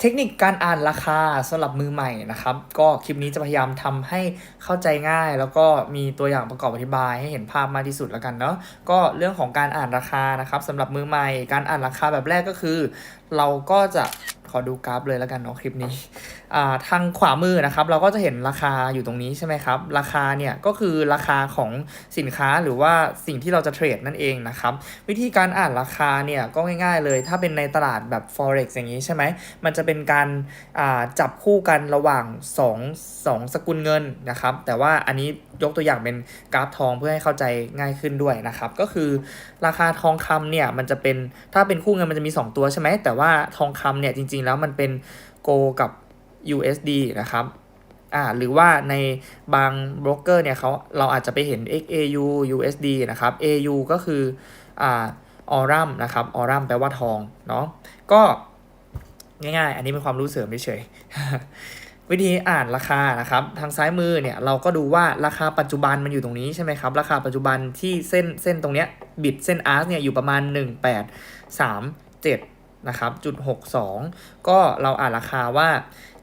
เทคนิคการอ่านราคาสำหรับมือใหม่นะครับ ก็คลิปนี้จะพยายามทำให้เข้าใจง่าย แล้วก็มีตัวอย่างประกอบอธิบายให้เห็นภาพมากที่สุดแล้วกันเนาะก็เรื่องของการอ่านราคานะครับสำหรับมือใหม่ การอ่านราคาแบบแรกก็คือ เราก็จะขอดูกราฟเลยแล้วกันเนาะคลิปนี้ ทางขวามือนะครับ เราก็จะเห็นราคาอยู่ตรงนี้ใช่ไหมครับ ราคาเนี่ยก็คือราคาของสินค้าหรือว่าสิ่งที่เราจะเทรดนั่นเองนะครับ วิธีการอ่านราคาเนี่ยก็ง่ายๆเลย ถ้าเป็นในตลาดแบบ forex อย่างนี้ใช่ไหมมันจะเป็นการจับคู่กันระหว่าง 2 2 สกุลเงินนะครับ แต่ว่าอันนี้ยกตัวอย่างเป็นกราฟทองเพื่อให้เข้าใจง่ายขึ้นด้วยนะครับ ก็คือราคาทองคำเนี่ยมันจะเป็นถ้าเป็นคู่เงินมันจะมี 2 ตัวใช่ไหมแต่ว่าทองคำเนี่ยจริงๆแล้วมันเป็นโกกับ USD นะครับอ่าหรือว่าในบางโบรกเกอร์เนี่ยเขาเราอาจจะไปเห็น XAU USD นะครับ AU ก็คืออ่าออรัมนะครับออรัมแปลว่าทองเนาะก็ง่ายๆ อันนี้เป็นความรู้เสริมเฉยๆวิธีอ่านราคานะครับ ทางซ้ายมือเนี่ยเราก็ดูว่าราคาปัจจุบันมันอยู่ตรงนี้ใช่ไหมครับ ราคาปัจจุบันที่เส้นเส้นตรงเนี้ยบิดเส้นอาร์เนี่ยอยู่ประมาณ 1 8 3 7 นะครับจุด62 ก็เราอ่านราคาว่า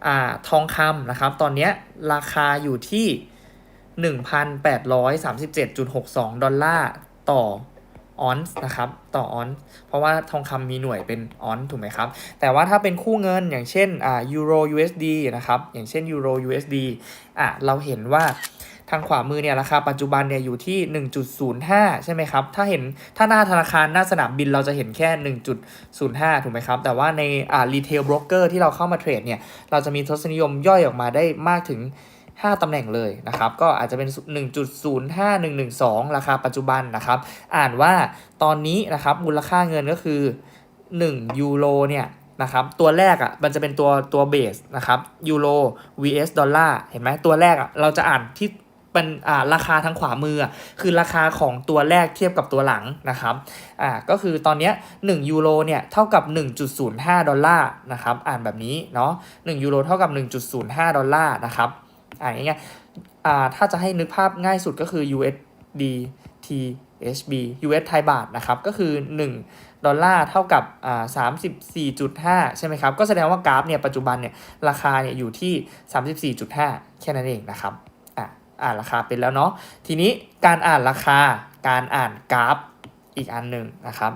อ่าทองคำนะครับ ตอนนี้ราคาอยู่ที่ 1,837.62 ดอลลาร์ต่อออนซ์นะครับต่อออนซ์เพราะว่าทองคำมีหน่วยเป็นออนซ์ถูกไหมครับ แต่ว่าถ้าเป็นคู่เงินอย่างเช่นอ่ายูโร USD นะครับ อย่างเช่นยูโร USD อะเราเห็นว่า ทางขวามือเนี่ยราคาปัจจุบันเนี่ยอยู่ที่ 1.05 ใช่ไหมครับ ถ้าเห็นถ้าหน้าธนาคารหน้าสนามบินเราจะเห็นแค่ 1.05 ถูกไหมครับ แต่ว่าในอ่ารีเทลบรกเกอร์ที่เราเข้ามาเทรดเนี่ยเราจะมีทศนิยมย่อยออกมาได้มากถึง 5 ตำแหน่งเลยนะครับ ก็อาจจะเป็น 1.05112 ราคาปัจจุบันนะครับ อ่านว่าตอนนี้นะครับมูลค่าเงินก็คือ 1 ยูโรเนี่ยนะครับตัวแรกอะ่ะมันจะเป็นตัวตัวเบสนะครับยูโร vs ดอลลาร์เห็นไหมตัวแรกอะ่ะเราจะอ่านที่ เป็นอ่าราคาทางขวามือ คือราคาของตัวแรกเทียบกับตัวหลังนะครับอ่าก็คือตอนนี้1ยูโรเนี่ยเท่ากับ 1.05 ดอลลาร์นะครับอ่านแบบนี้เนาะ1ยูโรเท่ากับ 1.05 ดอลลาร์นะครับอ่าอย่างเงี้ยอ่าถ้าจะให้นึกภาพง่ายสุดก็คือ USD THB US ไทยบาทนะครับก็คือ 1 ดอลลาร์เท่ากับอ่า34.5ใช่ไหมครับ ก็แสดงว่ากราฟเนี่ยปัจจุบันเนี่ยราคาเนี่ยอยู่ที่34.5แค่นั้นเองนะครับ อ่าอ่านราคาเป็นแล้วเนาะทีนี้การอ่านราคาการอ่านกราฟอีกอันหนึ่งนะครับ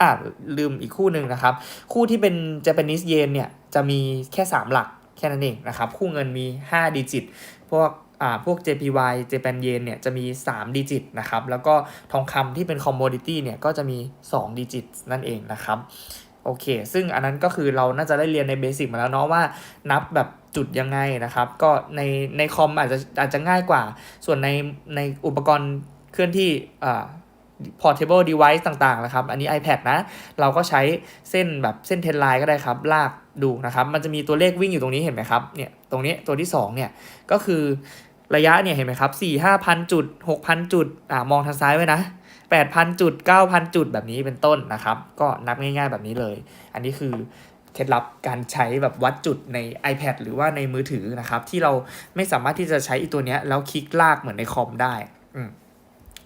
อ่าลืมอีกคู่หนึ่งนะครับ คู่ที่เป็น Japanese yen เนี่ยจะมีแค่ 3 หลักแค่นั้นเองนะครับ คู่เงินมี 5 ดิจิต พวกอ่าพวก JPY Japan Yen เนี่ยจะมี 3 ดิจิตนะครับ แล้วก็ทองคำที่เป็น commodity เนี่ยก็จะมี 2 ดิจิตนั่นเองนะครับ โอเค ซึ่งอันนั้นก็คือเราน่าจะได้เรียนในเบสิกมาแล้วเนาะว่านับแบบจุดยังไงนะครับ ก็ในในคอมอาจจะอาจจะง่ายกว่า ส่วนในในอุปกรณ์เคลื่อนที่อ่า portable device ต่างๆนะครับ อันนี้ iPad นะ เราก็ใช้เส้นแบบเส้นเทนไลน์ก็ได้ครับ ลากดูนะครับ มันจะมีตัวเลขวิ่งอยู่ตรงนี้เห็นไหมครับ เนี่ย ตรงนี้ตัวที่ 2 เนี่ย ก็คือระยะเนี่ยเห็นไหมครับ4 5 0 0 0จุด6,000จุด อ่ามองทางซ้ายไว้นะ 8,000 จุด 9,000 จุดแบบนี้เป็นต้นนะครับ ก็นับง่ายๆแบบนี้เลย อันนี้คือเคล็ดลับการใช้แบบวัดจุดใน iPad หรือว่าในมือถือนะครับ ที่เราไม่สามารถที่จะใช้อีตัวเนี้ยแล้วคลิกลากเหมือนในคอมได้อืม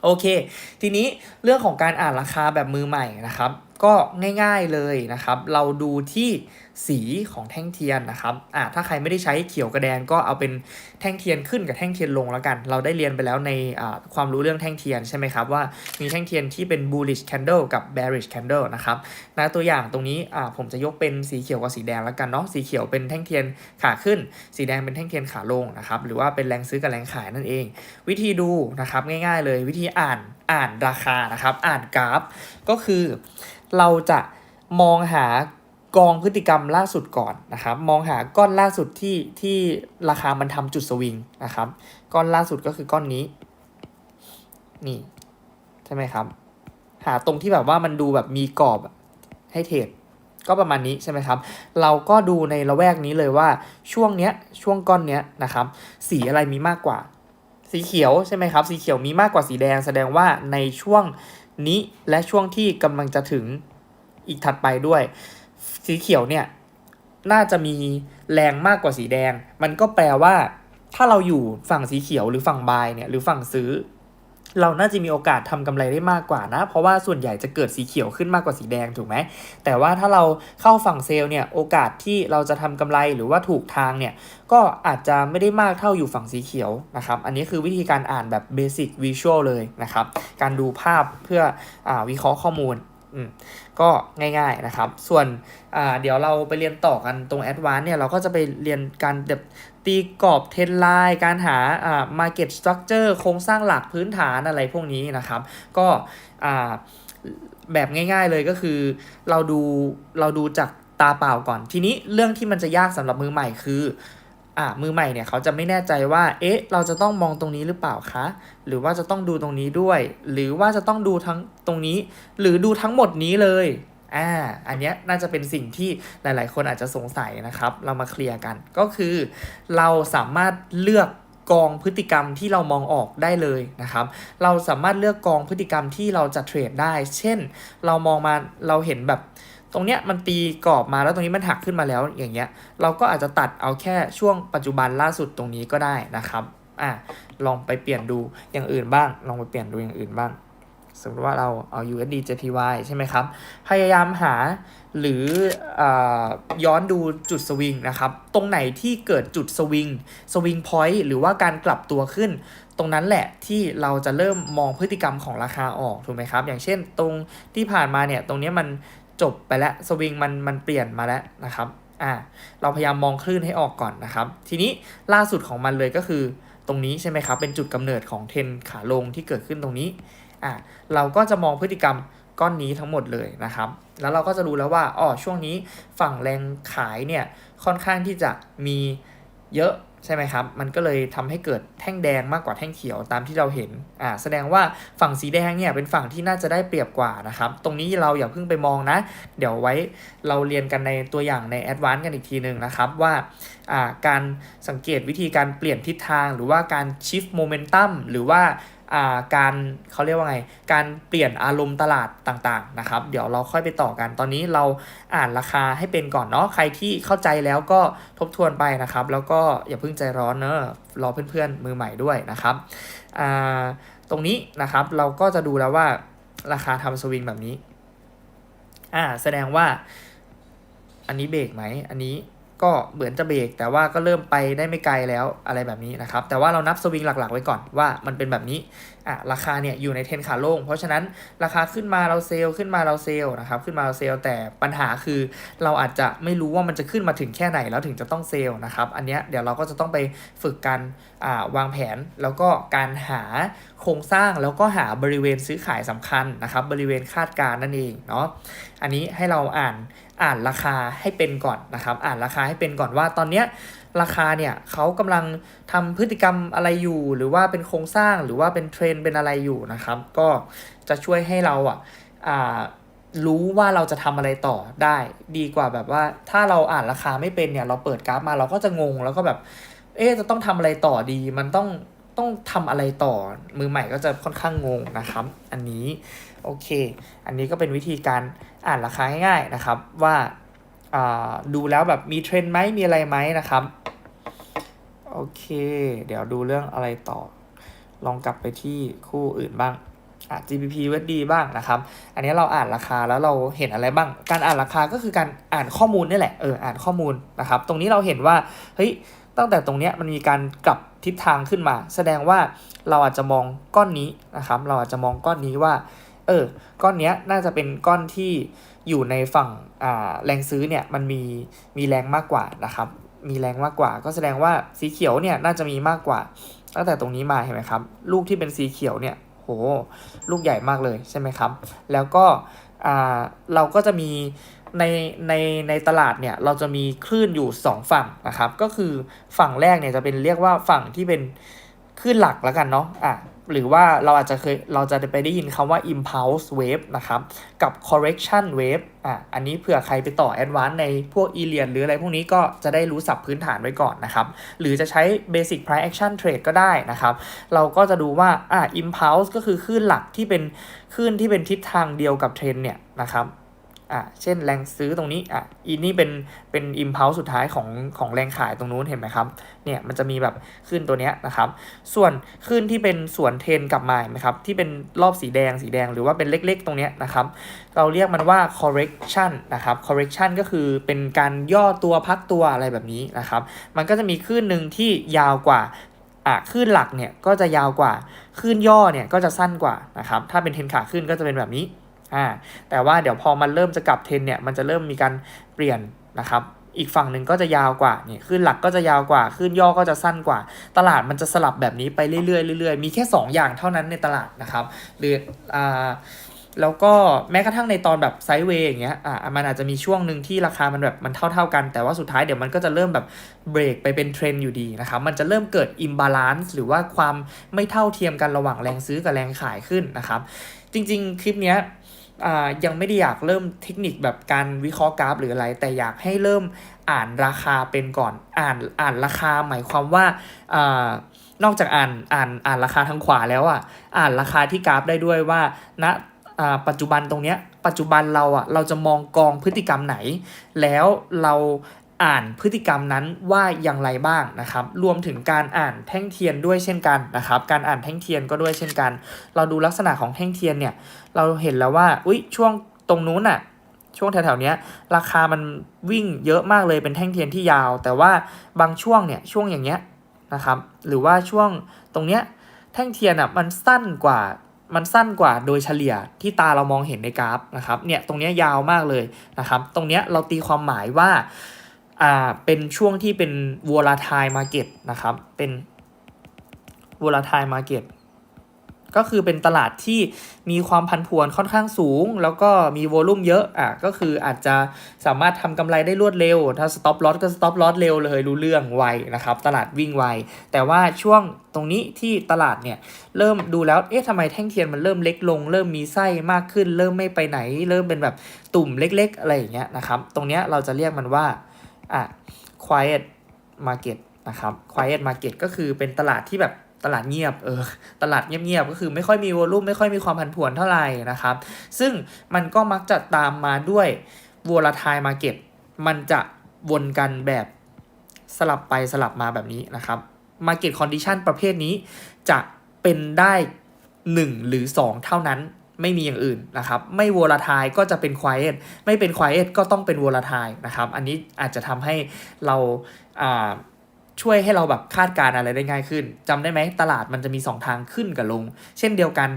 โอเค ทีนี้เรื่องของการอ่านราคาแบบมือใหม่นะครับ ก็ง่ายๆเลยนะครับ เราดูที่สีของแท่งเทียนนะครับอ่าถ้าใครไม่ได้ใช้เขียวกระแดงก็เอาเป็นแท่งเทียนขึ้นกับแท่งเทียนลงแล้วกัน เราได้เรียนไปแล้วในอ่าความรู้เรื่องแท่งเทียนใช่ไหมครับว่ามีแท่งเทียนที่เป็น bullish candle กับ bearish candle นะครับนะตัวอย่างตรงนี้อ่าผมจะยกเป็นสีเขียวกับสีแดงแล้วกันเนาะสีเขียวเป็นแท่งเทียนขาขึ้น สีแดงเป็นแท่งเทียนขาลงนะครับหรือว่าเป็นแรงซื้อกับแรงขายนั่นเอง วิธีดูนะครับง่าย ๆ เลยวิธีอ่านอ่านราคานะครับ อ่านกราฟ ก็คือเราจะมองหา กองพฤติกรรมล่าสุดก่อนนะครับ มองหาก้อนล่าสุดที่ที่ราคามันทำจุดสวิงนะครับ ก้อนล่าสุดก็คือก้อนนี้ นี่ ใช่ไหมครับ หาตรงที่แบบว่ามันดูแบบมีกรอบให้เทรดก็ประมาณนี้ใช่ไหมครับ เราก็ดูในละแวกนี้เลยว่าช่วงเนี้ยช่วงก้อนเนี้ยนะครับ สีอะไรมีมากกว่า สีเขียวใช่ไหมครับ สีเขียวมีมากกว่าสีแดง แสดงว่าในช่วงนี้และช่วงที่กำลังจะถึงอีกถัดไปด้วย สีเขียวเนี่ยน่าจะมีแรงมากกว่าสีแดง มันก็แปลว่า ถ้าเราอยู่ฝั่งสีเขียวหรือฝั่งบายเนี่ยหรือฝั่งซื้อ เราน่าจะมีโอกาสทำกำไรได้มากกว่านะ เพราะว่าส่วนใหญ่จะเกิดสีเขียวขึ้นมากกว่าสีแดงถูกไหม แต่ว่าถ้าเราเข้าฝั่งเซลล์เนี่ยโอกาสที่เราจะทำกำไรหรือว่าถูกทางเนี่ยก็อาจจะไม่ได้มากเท่าอยู่ฝั่งสีเขียวนะครับ อันนี้คือวิธีการอ่านแบบเบสิกวิชวลเลยนะครับ การดูภาพเพื่ออวิเคราะห์ข้อมูล อืมก็ง่ายๆนะครับ ส่วนอ่าเดี๋ยวเราไปเรียนต่อกันตรงแอดวานเนี่ยเราก็จะไปเรียนการแบบตีกรอบเทรนไลน์การหาอ่า market structure โครงสร้างหลักพื้นฐานอะไรพวกนี้นะครับ ก็อ่าแบบง่าย ๆเลยก็คือเราดูเราดูจากตาเปล่าก่อน ทีนี้เรื่องที่มันจะยากสำหรับมือใหม่คือ อ่ามือใหม่เนี่ยเขาจะไม่แน่ใจว่า เอ๊ะ เราจะต้องมองตรงนี้หรือเปล่าคะ หรือว่าจะต้องดูตรงนี้ด้วย หรือว่าจะต้องดูทั้งตรงนี้ หรือดูทั้งหมดนี้เลยอ่าอันนี้น่าจะเป็นสิ่งที่หลาย ๆ คนอาจจะสงสัยนะครับ เรามาเคลียร์กัน ก็คือเราสามารถเลือกกองพฤติกรรมที่เรามองออกได้เลยนะครับ เราสามารถเลือกกองพฤติกรรมที่เราจะเทรดได้ เช่น เรามองมาเราเห็นแบบ ตรงเนี้ยมันตีกรอบมาแล้วตรงนี้มันหักขึ้นมาแล้วอย่างเงี้ย เราก็อาจจะตัดเอาแค่ช่วงปัจจุบันล่าสุดตรงนี้ก็ได้นะครับอ่าลองไปเปลี่ยนดูอย่างอื่นบ้าง ลองไปเปลี่ยนดูอย่างอื่นบ้าง สมมติว่าเราเอา USD JPY ใช่ไหมครับ พยายามหาหรืออาย้อนดูจุดสวิงนะครับ ตรงไหนที่เกิดจุดสวิงสวิงพอยต์หรือว่าการกลับตัวขึ้น ตรงนั้นแหละที่เราจะเริ่มมองพฤติกรรมของราคาออกถูกไหมครับ อย่างเช่นตรงที่ผ่านมาเนี่ย ตรงเนี้ยมัน จบไปแล้วสวิงมันมันเปลี่ยนมาแล้วนะครับอ่าเราพยายามมองคลื่นให้ออกก่อนนะครับ ทีนี้ล่าสุดของมันเลยก็คือตรงนี้ใช่ไหมครับ เป็นจุดกำเนิดของเทนขาลงที่เกิดขึ้นตรงนี้อะเราก็จะมองพฤติกรรมก้อนนี้ทั้งหมดเลยนะครับ แล้วเราก็จะรู้แล้วว่าอ๋อช่วงนี้ฝั่งแรงขายเนี่ยค่อนข้างที่จะมีเยอะ ใช่ไหมครับ มันก็เลยทำให้เกิดแท่งแดงมากกว่าแท่งเขียวตามที่เราเห็น อ่า แสดงว่าฝั่งสีแดงเนี่ยเป็นฝั่งที่น่าจะได้เปรียบกว่านะครับ ตรงนี้เราอย่าเพิ่งไปมองนะ เดี๋ยวไว้เราเรียนกันในตัวอย่างในแอดวานซ์กันอีกทีหนึ่งนะครับว่า อ่า การสังเกตวิธีการเปลี่ยนทิศทาง หรือว่าการชิฟโมเมนตัมหรือว่า การเขาเรียกว่าไง การเปลี่ยนอารมณ์ตลาดต่างๆนะครับ เดี๋ยวเราค่อยไปต่อกัน ตอนนี้เราอ่านราคาให้เป็นก่อนเนาะ ใครที่เข้าใจแล้วก็ทบทวนไปนะครับ แล้วก็อย่าเพิ่งใจร้อนเนอะรอเพื่อนๆมือใหม่ด้วยนะครับ ตรงนี้นะครับเราก็จะดูแล้วว่าราคาทำสวิงแบบนี้ อ่า แสดงว่า อันนี้เบรกไหม อันนี้ ก็เหมือนจะเบรกแต่ว่าก็เริ่มไปได้ไม่ไกลแล้วอะไรแบบนี้นะครับ แต่ว่าเรานับสวิงหลักๆไว้ก่อนว่ามันเป็นแบบนี้ อะราคาเนี่ยอยู่ในเทนขาลง เพราะฉะนั้นราคาขึ้นมาเราเซลขึ้นมาเราเซลนะครับขึ้นมาเราเซลแต่ปัญหาคือเราอาจจะไม่รู้ว่ามันจะขึ้นมาถึงแค่ไหนแล้วถึงจะต้องเซลนะครับอันเนี้ยเดี๋ยวเราก็จะต้องไปฝึกกันอ่าวางแผนแล้วก็การหาโครงสร้างแล้วก็หาบริเวณซื้อขายสำคัญนะครับบริเวณคาดการนั่นเองเนาะอันนี้ให้เราอ่านอ่านราคาให้เป็นก่อนนะครับอ่านราคาให้เป็นก่อนว่าตอนเนี้ย ราคาเนี่ยเขากำลังทำพฤติกรรมอะไรอยู่ หรือว่าเป็นโครงสร้างหรือว่าเป็นเทรนเป็นอะไรอยู่นะครับ ก็จะช่วยให้เราอะอ่ารู้ว่าเราจะทำอะไรต่อได้ดีกว่าแบบว่า ถ้าเราอ่านราคาไม่เป็นเนี่ยเราเปิดกราฟมาเราก็จะงงแล้วก็แบบ เอ๊จะต้องทำอะไรต่อดี มันต้องต้องทำอะไรต่อมือใหม่ก็จะค่อนข้างงงนะครับ อันนี้โอเค อันนี้ก็เป็นวิธีการอ่านราคาง่ายๆนะครับว่าอ่าดูแล้วแบบมีเทรนด์ไหมมีอะไรไหมนะครับ โอเค เดี๋ยวดูเรื่องอะไรต่อ ลองกลับไปที่คู่อื่นบ้างอะ GBP USD บ้างนะครับ อันนี้เราอ่านราคาแล้วเราเห็นอะไรบ้าง การอ่านราคาก็คือการอ่านข้อมูลนี่แหละ เออ อ่านข้อมูลนะครับ ตรงนี้เราเห็นว่า เฮ้ย ตั้งแต่ตรงเนี้ยมันมีการกลับทิศทางขึ้นมา แสดงว่าเราอาจจะมองก้อนนี้นะครับ เราอาจจะมองก้อนนี้ว่า เออ ก้อนเนี้ยน่าจะเป็นก้อนที่อยู่ในฝั่งอ่าแรงซื้อเนี่ย มันมี มีแรงมากกว่านะครับ มีแรงมากกว่า ก็แสดงว่าสีเขียวเนี่ยน่าจะมีมากกว่า ตั้งแต่ตรงนี้มาเห็นไหมครับ ลูกที่เป็นสีเขียวเนี่ยโหลูกใหญ่มากเลยใช่ไหมครับ แล้วก็อ่าเราก็จะมีในในในตลาดเนี่ยเราจะมีคลื่นอยู่ 2 ฝั่งนะครับ ก็คือฝั่งแรกเนี่ยจะเป็นเรียกว่าฝั่งที่เป็นคลื่นหลักแล้วกันเนาะอะ หรือว่าเราอาจจะเคยเราจะไปได้ยินคำว่า impulse wave นะครับกับ correction wave อะอันนี้เผื่อใครไปต่อ advance ในพวก e l i a n หรืออะไรพวกนี้ก็จะได้รู้ศัพท์พื้นฐานไว้ก่อนนะครับ หรือจะใช้ basic price action trade ก็ได้นะครับ เราก็จะดูว่าอะ impulse ก็คือคลื่นหลักที่เป็นคลื่นที่เป็นทิศทางเดียวกับเทรนเนี่ยนะครับ อะเช่นแรงซื้อตรงนี้อะอีนี่เป็นเป็นอิมพัลสุดท้ายของของแรงขายตรงนู้นเห็นไหมครับเนี่ยมันจะมีแบบขึ้นตัวเนี้ยนะครับ ส่วนขึ้นที่เป็นส่วนเทนกลับมาเห็นไหมครับที่เป็นรอบสีแดงสีแดงหรือว่าเป็นเล็กๆ ตรงเนี้ยนะครับ เราเรียกมันว่า correction นะครับ correction ก็คือเป็นการย่อตัวพักตัวอะไรแบบนี้นะครับ มันก็จะมีคลื่นหนึ่งที่ยาวกว่าอะคลื่นหลักเนี่ยก็จะยาวกว่าคลื่นย่อเนี่ยก็จะสั้นกว่านะครับ ถ้าเป็นเทนขาขึ้นก็จะเป็นแบบนี้ อ่าแต่ว่าเดี๋ยวพอมันเริ่มจะกลับเทรนเนี่ยมันจะเริ่มมีการเปลี่ยนนะครับอีกฝั่งหนึ่งก็จะยาวกว่านี่ขึ้นหลักก็จะยาวกว่า ขึ้นย่อก็จะสั้นกว่า ตลาดมันจะสลับแบบนี้ไปเรื่อยๆเรื่อยๆมีแค่ 2 อย่างเท่านั้นในตลาดนะครับหรืออ่าแล้วก็แม้กระทั่งในตอนแบบไซด์เวย์อย่างเงี้ยอะมันอาจจะมีช่วงหนึ่งที่ราคามันแบบมันเท่าๆกัน แต่ว่าสุดท้ายเดี๋ยวมันก็จะเริ่มแบบเบรกไปเป็นเทรนอยู่ดีนะครับมันจะเริ่มเกิดอิมบาลานซ์หรือว่าความไม่เท่าเทียมกันระหว่างแรงซื้อกับแรงขายขึ้นนะครับจริง ๆ คลิปเนี้ย ยังไม่ได้อยากเริ่มเทคนิคแบบการวิเคราะห์กราฟหรืออะไร แต่อยากให้เริ่มอ่านราคาเป็นก่อนอ่านอ่านราคาหมายความว่าอ่านอกจากอ่านอ่านอ่านราคาทางขวาแล้วอะอ่านราคาที่กราฟได้ด้วยว่าณนะปัจจุบันตรงเนี้ยปัจจุบันเราอะเราจะมองกองพฤติกรรมไหน แล้วเรา อ่านพฤติกรรมนั้นว่าอย่างไรบ้างนะครับ รวมถึงการอ่านแท่งเทียนด้วยเช่นกันนะครับ การอ่านแท่งเทียนก็ด้วยเช่นกัน เราดูลักษณะของแท่งเทียนเนี่ย เราเห็นแล้วว่า อุ้ยช่วงตรงนู้นอะช่วงแถวๆเนี้ยราคามันวิ่งเยอะมากเลยเป็นแท่งเทียนที่ยาว แต่ว่าบางช่วงเนี่ยช่วงอย่างเงี้ยนะครับ หรือว่าช่วงตรงเนี้ยแท่งเทียนอะมันสั้นกว่ามันสั้นกว่าโดยเฉลี่ยที่ตาเรามองเห็นในกราฟนะครับเนี่ยตรงเนี้ยยาวมากเลยนะครับ ตรงเนี้ยเราตีความหมายว่า อ่าเป็นช่วงที่เป็น volatile market นะครับ เป็น volatile market ก็คือเป็นตลาดที่มีความพันผวนค่อนข้างสูง แล้วก็มีโวลุ่มเยอะอะก็คืออาจจะสามารถทำกำไรได้รวดเร็ว ถ้า stop loss ก็ stop loss เร็วเลยรู้เรื่องไวนะครับ ตลาดวิ่งไว แต่ว่าช่วงตรงนี้ที่ตลาดเนี่ย เริ่มดูแล้วเอ๊ะทำไมแท่งเทียนมันเริ่มเล็กลง เริ่มมีไส้มากขึ้น เริ่มไม่ไปไหน เริ่มเป็นแบบตุ่มเล็ก ๆ อะไรอย่างเงี้ยนะครับ ตรงเนี้ยเราจะเรียกมันว่า อะ quiet market นะครับ quiet market ก็คือเป็นตลาดที่แบบตลาดเงียบ เออ ตลาดเงียบๆ ก็คือไม่ค่อยมีวอลุ่มไม่ค่อยมีความผันผวนเท่าไหร่นะครับ ซึ่งมันก็มักจะตามมาด้วย volatile market มันจะวนกันแบบสลับไปสลับมาแบบนี้นะครับ market condition ประเภทนี้จะเป็นได้ 1 หรือ 2 เท่านั้น ไม่มีอย่างอื่นนะครับไม่วอลร์ทายก็จะเป็น quiet ไม่เป็น quiet ก็ต้องเป็นวอลร์ทายนะครับอันนี้อาจจะทำให้เราช่วยให้เราแบบคาดการณ์อะไรได้ง่ายขึ้นจำได้ไหมตลาดมันจะมี 2 ทางขึ้นกับลง เช่นเดียวกัน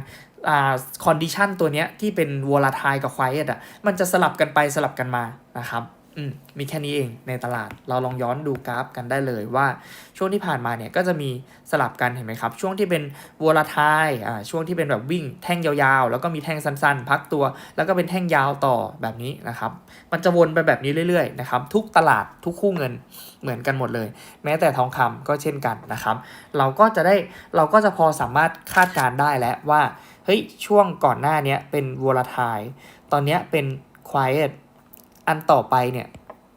คอนดิชันตัวเนี้ยที่เป็นวอลร์ทายกับ quiet อะมันจะสลับกันไปสลับกันมานะครับ อืมมีแค่นี้เองในตลาดเราลองย้อนดูกราฟกันได้เลยว่าช่วงที่ผ่านมาเนี่ยก็จะมีสลับกันเห็นไหมครับ ช่วงที่เป็น volatile อ่าช่วงที่เป็นแบบวิ่งแท่งยาวๆ แล้วก็มีแท่งสั้นๆ พักตัว แล้วก็เป็นแท่งยาวต่อแบบนี้นะครับ มันจะวนไปแบบนี้เรื่อยๆนะครับทุกตลาดทุกคู่เงินเหมือนกันหมดเลย แม้แต่ทองคำก็เช่นกันนะครับ เราก็จะได้เราก็จะพอสามารถคาดการณ์ได้แล้วว่าเฮ้ยช่วงก่อนหน้านี้เป็น volatile ตอนนี้เป็น quiet อันต่อไปเนี่ย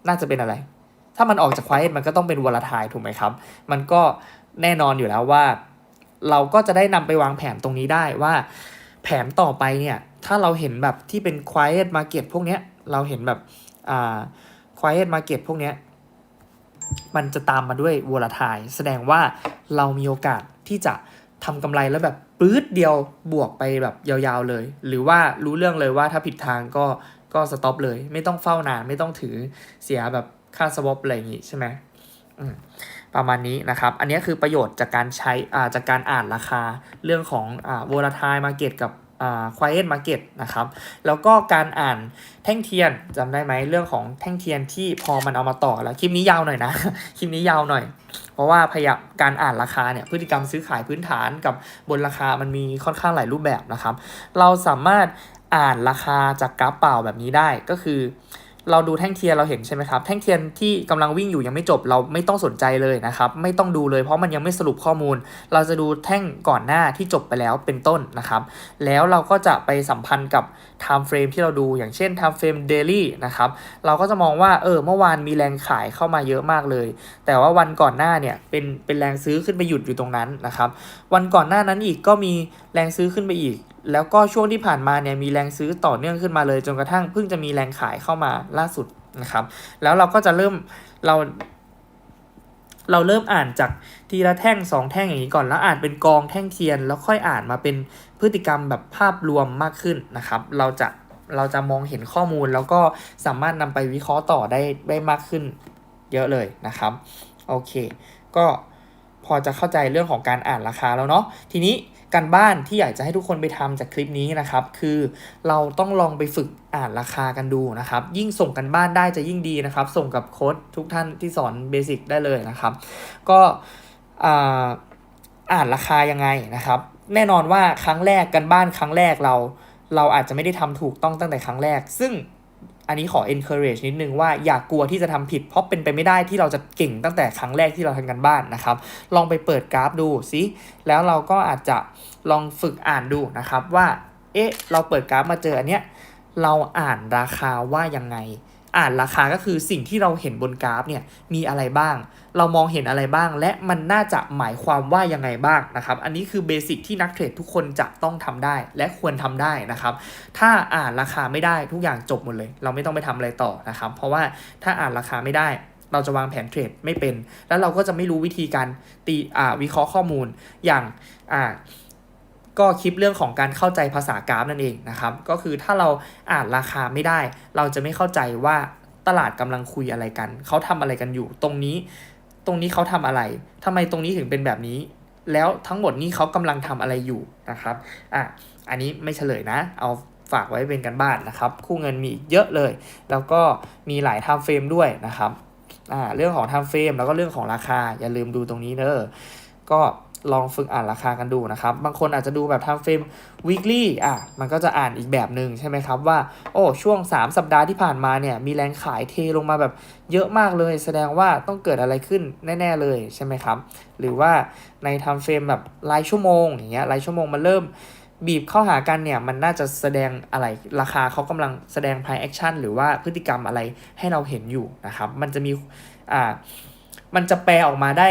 น่าจะเป็นอะไร ถ้ามันออกจาก quiet มันก็ต้องเป็น volatile ถูกไหมครับ มันก็แน่นอนอยู่แล้วว่า เราก็จะได้นำไปวางแผนตรงนี้ได้ว่า แผนต่อไปเนี่ยถ้าเราเห็นแบบที่เป็น quiet market พวกเนี้ยเราเห็นแบบอ่า quiet market พวกเนี้ยมันจะตามมาด้วย volatile แสดงว่าเรามีโอกาสที่จะทำกำไรแล้วแบบปื๊ดเดียวบวกไปแบบยาวๆเลย หรือว่ารู้เรื่องเลยว่าถ้าผิดทางก็ ก็สต็อปเลย ไม่ต้องเฝ้านาน ไม่ต้องถือเสียแบบค่าสวอปอะไรอย่างงี้ใช่ไหมมประมาณนี้นะครับ อันนี้คือประโยชน์จากการใช้อ่าจากการอ่านราคาเรื่องของอ่า volatile market กับอ่า quiet market นะครับ แล้วก็การอ่านแท่งเทียนจำได้ไหมเรื่องของแท่งเทียนที่พอมันเอามาต่อแล้วคลิปนี้ยาวหน่อยนะ คลิปนี้ยาวหน่อย เพราะว่าพยายการอ่านราคาเนี่ยพฤติกรรมซื้อขายพื้นฐานกับบนราคามันมีค่อนข้างหลายรูปแบบนะครับ เราสามารถ อ่านราคาจากกราฟเปล่าแบบนี้ได้ก็คือ เราดูแท่งเทียนเราเห็นใช่ไหมครับ แท่งเทียนที่กำลังวิ่งอยู่ยังไม่จบเราไม่ต้องสนใจเลยนะครับ ไม่ต้องดูเลยเพราะมันยังไม่สรุปข้อมูล เราจะดูแท่งก่อนหน้าที่จบไปแล้วเป็นต้นนะครับ แล้วเราก็จะไปสัมพันธ์กับ time frame ที่เราดูอย่างเช่น time frame daily นะครับ เราก็จะมองว่าเออเมื่อวานมีแรงขายเข้ามาเยอะมากเลย แต่ว่าวันก่อนหน้าเนี่ยเป็นเป็นแรงซื้อขึ้นไปหยุดอยู่ตรงนั้นนะครับ วันก่อนหน้านั้นอีกก็มี แรงซื้อขึ้นไปอีก แล้วก็ช่วงที่ผ่านมาเนี่ยมีแรงซื้อต่อเนื่องขึ้นมาเลย จนกระทั่งเพิ่งจะมีแรงขายเข้ามาล่าสุดนะครับ แล้วเราก็จะเริ่มเรา เราเริ่มอ่านจากทีละแท่งสองแท่งอย่างนี้ก่อน แล้วอ่านเป็นกองแท่งเทียน แล้วค่อยอ่านมาเป็นพฤติกรรมแบบภาพรวมมากขึ้นนะครับ เราจะเราจะมองเห็นข้อมูล แล้วก็สามารถนำไปวิเคราะห์ต่อได้ได้มากขึ้น เยอะเลยนะครับ โอเค ก็ พอจะเข้าใจเรื่องของการอ่านราคาแล้วเนาะทีนี้การบ้านที่อยากจะให้ทุกคนไปทำจากคลิปนี้นะครับ คือเราต้องลองไปฝึกอ่านราคากันดูนะครับ ยิ่งส่งกันบ้านได้จะยิ่งดีนะครับ ส่งกับโค้ดทุกท่านที่สอนเบสิกได้เลยนะครับ ก็อ่านราคายังไงนะครับ แน่นอนว่าครั้งแรกกันบ้านครั้งแรกเรา เราอาจจะไม่ได้ทำถูกต้องตั้งแต่ครั้งแรก ซึ่ง อันนี้ขอ encourage นิดนึงว่าอย่ากกลัวที่จะทำผิด เพราะเป็นไปไม่ได้ที่เราจะเก่งตั้งแต่ครั้งแรกที่เราทำกันบ้านนะครับ ลองไปเปิดกราฟดูซิแล้วเราก็อาจจะลองฝึกอ่านดูนะครับว่า เอ๊ะ เราเปิดกราฟมาเจออันเนี้ยเราอ่านราคาว่ายังไง อ่านราคาก็คือสิ่งที่เราเห็นบนกราฟเนี่ยมีอะไรบ้าง เรามองเห็นอะไรบ้าง และมันน่าจะหมายความว่ายังไงบ้างนะครับอันนี้คือเบสิกที่นักเทรดทุกคนจะต้องทำได้ และควรทำได้นะครับ ถ้าอ่านราคาไม่ได้ทุกอย่างจบหมดเลย เราไม่ต้องไปทำอะไรต่อนะครับ เพราะว่าถ้าอ่านราคาไม่ได้เราจะวางแผนเทรดไม่เป็น แล้วเราก็จะไม่รู้วิธีการตีอ่าวิเคราะห์ข้อมูลอย่างอ่า ก็คลิปเรื่องของการเข้าใจภาษากราฟนั่นเองนะครับ ก็คือถ้าเราอ่านราคาไม่ได้ เราจะไม่เข้าใจว่าตลาดกำลังคุยอะไรกัน เขาทำอะไรกันอยู่ ตรงนี้ ตรงนี้เขาทำอะไรทำไมตรงนี้ถึงเป็นแบบนี้ แล้วทั้งหมดนี้เขากำลังทำอะไรอยู่นะครับ อะ อันนี้ไม่เฉลยนะ เอาฝากไว้เป็นกันบ้านนะครับ คู่เงินมีอีกเยอะเลย แล้วก็มีหลายทม์เฟรมด้วยนะครับ อ่า เรื่องของทม์เฟรมแล้วก็เรื่องของราคา อย่าลืมดูตรงนี้เนอะก็ ลองฝึกอ่านราคากันดูนะครับ บางคนอาจจะดูแบบทม์เฟรม weekly อะ มันก็จะอ่านอีกแบบหนึ่งใช่ไหมครับว่า โอ้ ช่วง 3 สัปดาห์ที่ผ่านมาเนี่ย มีแรงขายเทลงมาแบบเยอะมากเลย แสดงว่าต้องเกิดอะไรขึ้นแน่ ๆ เลยใช่ไหมครับ หรือว่าในทม์เฟรมแบบรายชั่วโมงอย่างเงี้ย รายชั่วโมงมันเริ่มบีบเข้าหากันเนี่ย มันน่าจะแสดงอะไรราคาเขากำลังแสดง price action หรือว่าพฤติกรรมอะไรให้เราเห็นอยู่นะครับ มันจะมี อ่า มันจะแปลออกมาได้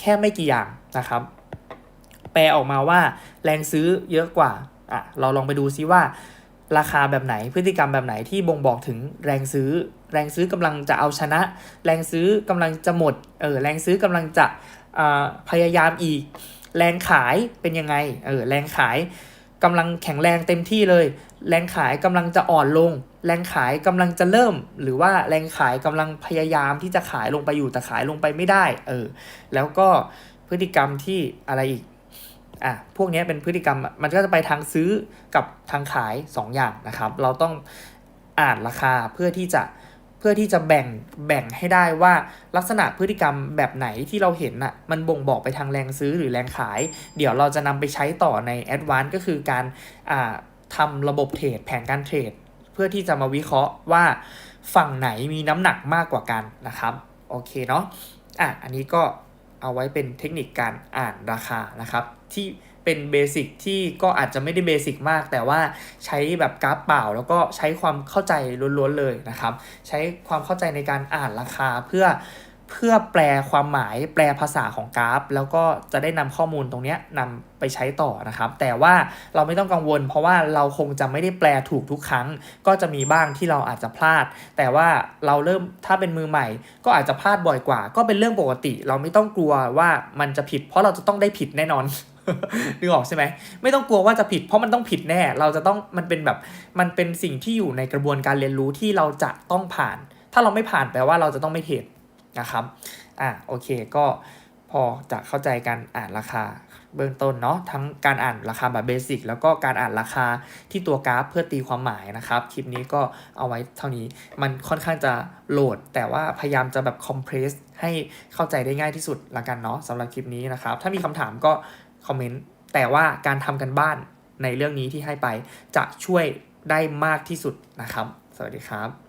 แค่ไม่กี่อย่างนะครับ แปลออกมาว่าแรงซื้อเยอะกว่าอะเราลองไปดูซิว่า ราคาแบบไหนพฤติกรรมแบบไหนที่บ่งบอกถึงแรงซื้อ แรงซื้อกำลังจะเอาชนะ แรงซื้อกำลังจะหมดเออแรงซื้อกำลังจะพยายามอีก แรงขายเป็นยังไงเออแรงขายกำลังแข็งแรงเต็มที่เลย แรงขายกำลังจะอ่อนลง แรงขายกำลังจะเริ่ม หรือว่าแรงขายกำลังพยายามที่จะขายลงไปอยู่แต่ขายลงไปไม่ได้เออแล้วก็พฤติกรรมที่อะไรอีก อะพวกนี้เป็นพฤติกรรมมันก็จะไปทางซื้อกับทางขาย 2 อย่างนะครับ เราต้องอ่านราคาเพื่อที่จะเพื่อที่จะแบ่งแบ่งให้ได้ว่าลักษณะพฤติกรรมแบบไหนที่เราเห็นน่ะมันบ่งบอกไปทางแรงซื้อหรือแรงขาย เดี๋ยวเราจะนำไปใช้ต่อใน Advance ก็คือการอ่าทำระบบเทรดแผนการเทรดเพื่อที่จะมาวิเคราะห์ว่าฝั่งไหนมีน้ำหนักมากกว่ากันนะครับโอเคเนาะอะอันนี้ก็เอาไว้เป็นเทคนิคการอ่านราคานะครับ ที่เป็นเบสิกที่ก็อาจจะไม่ได้เบสิกมาก แต่ว่าใช้แบบกราฟเปล่า แล้วก็ใช้ความเข้าใจล้วนๆเลยนะครับ ใช้ความเข้าใจในการอ่านราคาเพื่อเพื่อแปลความหมายแปลภาษาของกราฟ แล้วก็จะได้นำข้อมูลตรงนี้ยนำไปใช้ต่อนะครับ แต่ว่าเราไม่ต้องกังวล เพราะว่าเราคงจะไม่ได้แปลถูกทุกครั้ง ก็จะมีบ้างที่เราอาจจะพลาด แต่ว่าเราเริ่มถ้าเป็นมือใหม่ ก็อาจจะพลาดบ่อยกว่า ก็เป็นเรื่องปกติ เราไม่ต้องกลัวว่ามันจะผิด เพราะเราจะต้องได้ผิดแน่นอน นึกออกใช่ไหมไม่ต้องกลัวว่าจะผิด เพราะมันต้องผิดแน่ เราจะต้องมันเป็นแบบมันเป็นสิ่งที่อยู่ในกระบวนการเรียนรู้ที่เราจะต้องผ่าน ถ้าเราไม่ผ่านแปลว่าเราจะต้องไม่เทรดนะครับอะโอเคก็พอจะเข้าใจการอ่านราคาเบื้องต้นเนาะทั้งการอ่านราคาแบบเบสิกแล้วก็การอ่านราคาที่ตัวกราฟเพื่อตีความหมายนะครับ คลิปนี้ก็เอาไว้เท่านี้มันค่อนข้างจะโหลด แต่ว่าพยายามจะแบบคอมเพรสให้เข้าใจได้ง่ายที่สุดละกันเนาะสำหรับคลิปนี้นะครับ ถ้ามีคำถามก็ คอมเมนต์แต่ว่าการทำกันบ้านในเรื่องนี้ที่ให้ไปจะช่วยได้มากที่สุดนะครับ สวัสดีครับ